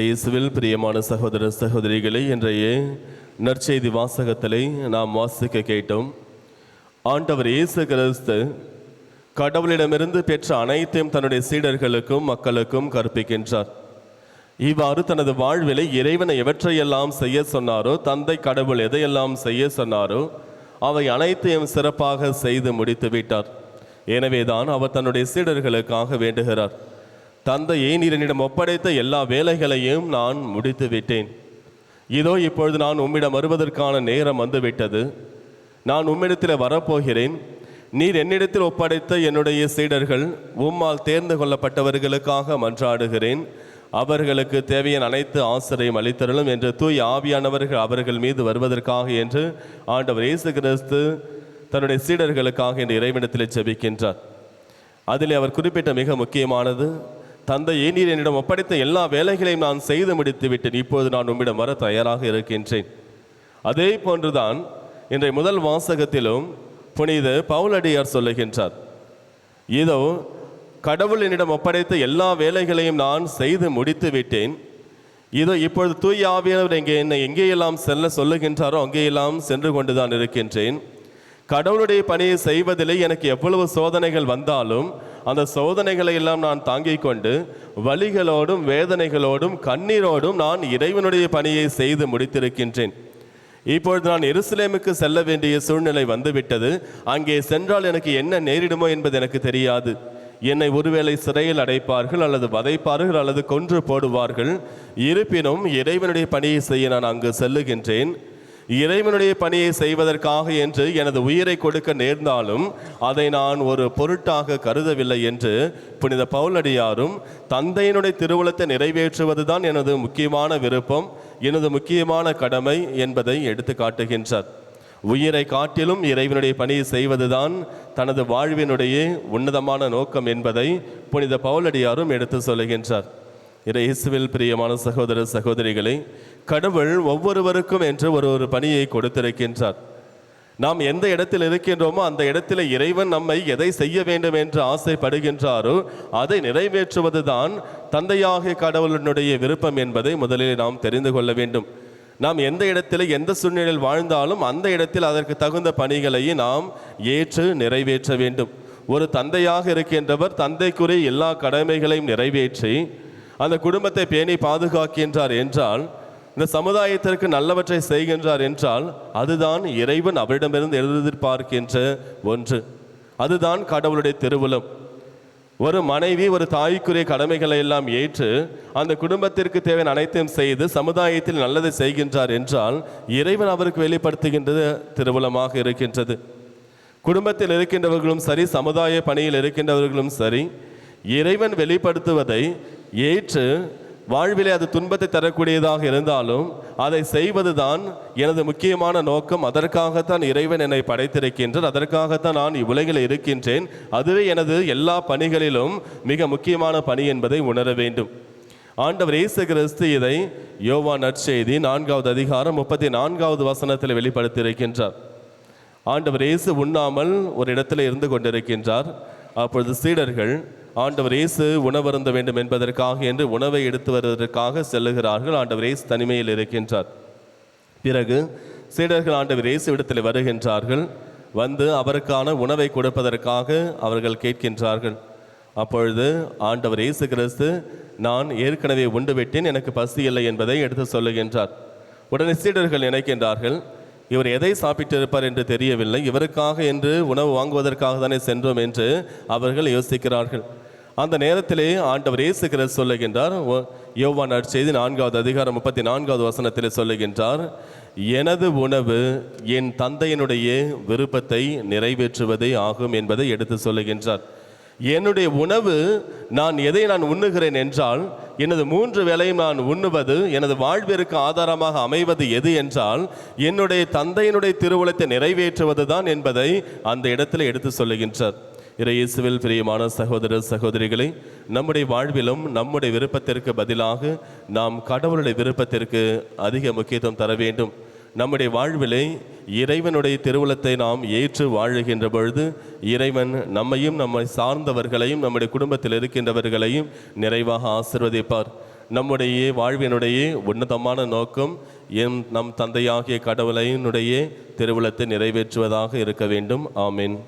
இயேசுவில் பிரியமான சகோதர சகோதரிகளை இன்றைய நற்செய்தி வாசகத்திலே நாம் வாசிக்க கேட்டோம். ஆண்டவர் இயேசு கிறிஸ்து கடவுளிடமிருந்து பெற்ற அனைத்தையும் தன்னுடைய சீடர்களுக்கும் மக்களுக்கும் கற்பிக்கின்றார். இவ்வாறு தனது வாழ்விலை இறைவனை எவற்றையெல்லாம் செய்ய சொன்னாரோ தந்தை கடவுள் எதையெல்லாம் செய்ய சொன்னாரோ அவை அனைத்தையும் சிறப்பாக செய்து முடித்து விட்டார் எனவேதான் அவர் தன்னுடைய சீடர்களுக்காக வேண்டுகிறார். தந்தையே நீர் என்னிடம் ஒப்படைத்த எல்லா வேலைகளையும் நான் முடித்து விட்டேன் இதோ இப்பொழுது நான் உம்மிடம் வருவதற்கான நேரம் வந்துவிட்டது. நான் உம்மிடத்தில் வரப்போகிறேன். நீர் என்னிடத்தில் ஒப்படைத்த என்னுடைய சீடர்கள் உம்மால் தேர்ந்து கொள்ளப்பட்டவர்களுக்காக மன்றாடுகிறேன். அவர்களுக்கு தேவையான அனைத்து ஆசிரியம் அளித்தரலும் என்று தூய் ஆவியானவர்கள் அவர்கள் மீது வருவதற்காக என்று ஆண்டவர் இயேசு கிறிஸ்து தன்னுடைய சீடர்களுக்காக இந்த இறைவனத்தில் ஜெபிக்கின்றார். அதிலே அவர் குறிப்பிட்ட மிக முக்கியமானது தந்தையே நீர் என்னிடம் ஒப்படைத்த எல்லா வேலைகளையும் நான் செய்து முடித்து விட்டேன் இப்போது நான் உம்மிடம் வர தயாராக இருக்கின்றேன். அதே போன்றுதான் இன்றைய முதல் வாசகத்திலும் புனித பவுலடியார் சொல்லுகின்றார். இதோ கடவுள் என்னிடம் ஒப்படைத்த எல்லா வேலைகளையும் நான் செய்து முடித்து விட்டேன் இதோ இப்பொழுது தூய் ஆவியானவர் எங்கே என்னை எங்கேயெல்லாம் செல்ல சொல்லுகின்றாரோ அங்கேயெல்லாம் சென்று கொண்டுதான் இருக்கின்றேன். கடவுளுடைய பணியை செய்வதிலே எனக்கு எவ்வளவு சோதனைகள் வந்தாலும் அந்த சோதனைகளை எல்லாம் நான் தாங்கிக் கொண்டு வழிகளோடும் வேதனைகளோடும் கண்ணீரோடும் நான் இறைவனுடைய பணியை செய்து முடித்திருக்கின்றேன். இப்பொழுது நான் எருசலேமுக்கு செல்ல வேண்டிய சூழ்நிலை வந்துவிட்டது. அங்கே சென்றால் எனக்கு என்ன நேரிடுமோ என்பது எனக்கு தெரியாது. என்னை ஒருவேளை சிறையில் அடைப்பார்கள் அல்லது வதைப்பார்கள் அல்லது கொன்று போடுவார்கள். இருப்பினும் இறைவனுடைய பணியை செய்ய நான் அங்கு செல்லுகின்றேன். இறைவனுடைய பணியை செய்வதற்காக என்று எனது உயிரை கொடுக்க நேர்ந்தாலும் அதை நான் ஒரு பொருட்டாக கருதவில்லை என்று புனித பவுலடியாரும் தந்தையினுடைய திருவுளத்தை நிறைவேற்றுவதுதான் எனது முக்கியமான விருப்பம் எனது முக்கியமான கடமை என்பதை எடுத்து காட்டுகின்றார். உயிரை காட்டிலும் இறைவனுடைய பணியை செய்வதுதான் தனது வாழ்வினுடைய உன்னதமான நோக்கம் என்பதை புனித பவுலடியாரும் எடுத்து சொல்லுகின்றார். இயேசுவில் பிரியமான சகோதர சகோதரிகளை கடவுள் ஒவ்வொருவருக்கும் என்று ஒரு ஒரு பணியை கொடுத்திருக்கின்றார். நாம் எந்த இடத்தில் இருக்கின்றோமோ அந்த இடத்தில் இறைவன் நம்மை எதை செய்ய வேண்டும் என்று ஆசைப்படுகின்றாரோ அதை நிறைவேற்றுவதுதான் தந்தையாகிய கடவுளினுடைய விருப்பம் என்பதை முதலில் நாம் தெரிந்து கொள்ள வேண்டும். நாம் எந்த இடத்தில் எந்த சூழ்நிலையில் வாழ்ந்தாலும் அந்த இடத்தில் அதற்கு தகுந்த பணிகளை நாம் ஏற்று நிறைவேற்ற வேண்டும். ஒரு தந்தையாக இருக்கின்றவர் தந்தைக்குரிய எல்லா கடமைகளையும் நிறைவேற்றி அந்த குடும்பத்தை பேணி பாதுகாக்கின்றார் என்றால் இந்த சமுதாயத்திற்கு நல்லவற்றை செய்கின்றார் என்றால் அதுதான் இறைவன் அவரிடமிருந்து எதிர்பார்க்கின்ற ஒன்று. அதுதான் கடவுளுடைய திருவுளம். ஒரு மனைவி ஒரு தாய்க்குரிய கடமைகளை எல்லாம் ஏற்று அந்த குடும்பத்திற்கு தேவையான அனைத்தையும் செய்து சமுதாயத்தில் நல்லதை செய்கின்றார் என்றால் இறைவன் அவருக்கு வெளிப்படுத்துகின்றது திருவுளமாக இருக்கின்றது. குடும்பத்தில் இருக்கின்றவர்களும் சரி சமுதாய பணியில் இருக்கின்றவர்களும் சரி இறைவன் வெளிப்படுத்துவதை ஏற்று வாழ்விலே அது துன்பத்தை தரக்கூடியதாக இருந்தாலும் அதை செய்வதுதான் எனது முக்கியமான நோக்கம். அதற்காகத்தான் இறைவன் என்னை படைத்திருக்கின்றார். அதற்காகத்தான் நான் இவ்வுலகில் இருக்கின்றேன். அதுவே எனது எல்லா பணிகளிலும் மிக முக்கியமான பணி என்பதை உணர வேண்டும். ஆண்டவர் இயேசு கிறிஸ்து இதை யோவா நற்செய்தி நான்காவது அதிகாரம் முப்பத்தி நான்காவது வசனத்தில் வெளிப்படுத்தியிருக்கின்றார். ஆண்டவர் இயேசு உண்ணாமல் ஒரு இடத்துல இருந்து கொண்டிருக்கின்றார். அப்பொழுது சீடர்கள் ஆண்டவர் இயேசு உணவருந்த வேண்டும் என்பதற்காக என்று உணவை எடுத்து வருவதற்காக செல்லுகிறார்கள். ஆண்டவர் இயேசு தனிமையில் இருக்கின்றார். பிறகு சீடர்கள் ஆண்டவர் இயேசு இடத்தில் வருகின்றார்கள். வந்து அவருக்கான உணவை கொடுப்பதற்காக அவர்கள் கேட்கின்றார்கள். அப்பொழுது ஆண்டவர் இயேசு கிறிஸ்து நான் ஏற்கனவே உண்டு விட்டேன் எனக்கு பசி இல்லை என்பதை எடுத்து சொல்லுகின்றார். உடனே சீடர்கள் நினைக்கின்றார்கள் இவர் எதை சாப்பிட்டிருப்பார் என்று தெரியவில்லை. இவருக்காக என்று உணவு வாங்குவதற்காக தானே சென்றோம் என்று அவர்கள் யோசிக்கிறார்கள். அந்த நேரத்திலே ஆண்டவர் இயேசு கிறிஸ்து சொல்லுகின்றார். யோவான் நற்செய்தி நான்காவது அதிகாரம் முப்பத்தி நான்காவது வசனத்தில் சொல்லுகின்றார் எனது உணவு என் தந்தையினுடைய விருப்பத்தை நிறைவேற்றுவதே ஆகும் என்பதை எடுத்து சொல்லுகின்றார். என்னுடைய உணவு நான் எதை நான் உண்ணுகிறேன் என்றால் எனது மூன்று வேலையும் நான் உண்ணுவது எனது வாழ்விற்கு ஆதாரமாக அமைவது எது என்றால் என்னுடைய தந்தையினுடைய திருவுளத்தை நிறைவேற்றுவது தான் என்பதை அந்த இடத்துல எடுத்து சொல்லுகின்றார். இறை இயேசுவில் பிரியமான சகோதர சகோதரிகளை நம்முடைய வாழ்விலும் நம்முடைய விருப்பத்திற்கு பதிலாக நாம் கடவுளுடைய விருப்பத்திற்கு அதிக முக்கியத்துவம் தர வேண்டும். நம்முடைய வாழ்விலே இறைவனுடைய திருவுளத்தை நாம் ஏற்று வாழுகின்ற பொழுது இறைவன் நம்மையும் நம்மை சார்ந்தவர்களையும் நம்முடைய குடும்பத்தில் இருக்கின்றவர்களையும் நிறைவாக ஆசிர்வதிப்பார். நம்முடைய வாழ்வினுடைய உன்னதமான நோக்கம் எம் நம் தந்தையாகிய கடவுளையினுடைய திருவுளத்தை நிறைவேற்றுவதாக இருக்க வேண்டும். ஆமீன்.